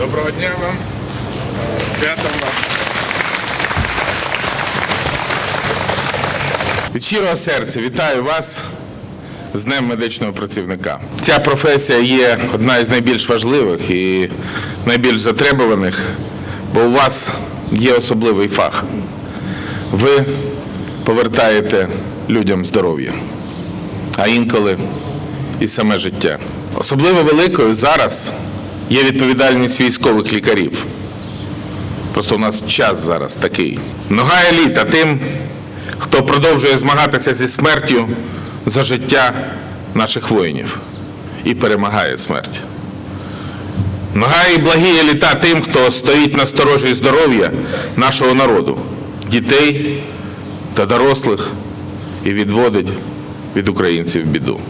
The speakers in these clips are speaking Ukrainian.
Доброго дня вам. Святом вас. Від щирого серця вітаю вас з Днем медичного працівника. Ця професія є одна із найбільш важливих і найбільш затребуваних, бо у вас є особливий фах. Ви повертаєте людям здоров'я, а інколи і саме життя. Особливо великою зараз є відповідальність військових лікарів. Просто у нас час зараз такий. Нога еліта тим, хто продовжує змагатися зі смертю за життя наших воїнів і перемагає смерть. Нога і благі еліта тим, хто стоїть на сторожі здоров'я нашого народу, дітей та дорослих і відводить від українців біду.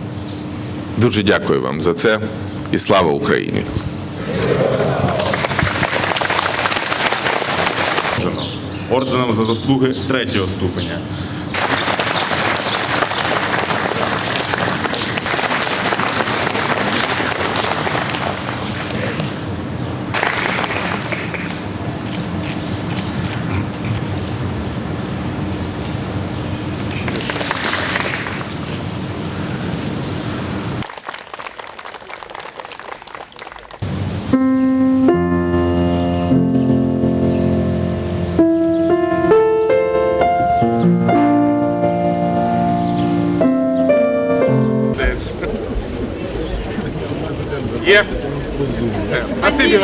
Дуже дякую вам за це і слава Україні! Орденом за заслуги третього ступеня. Yeah. É. Assim,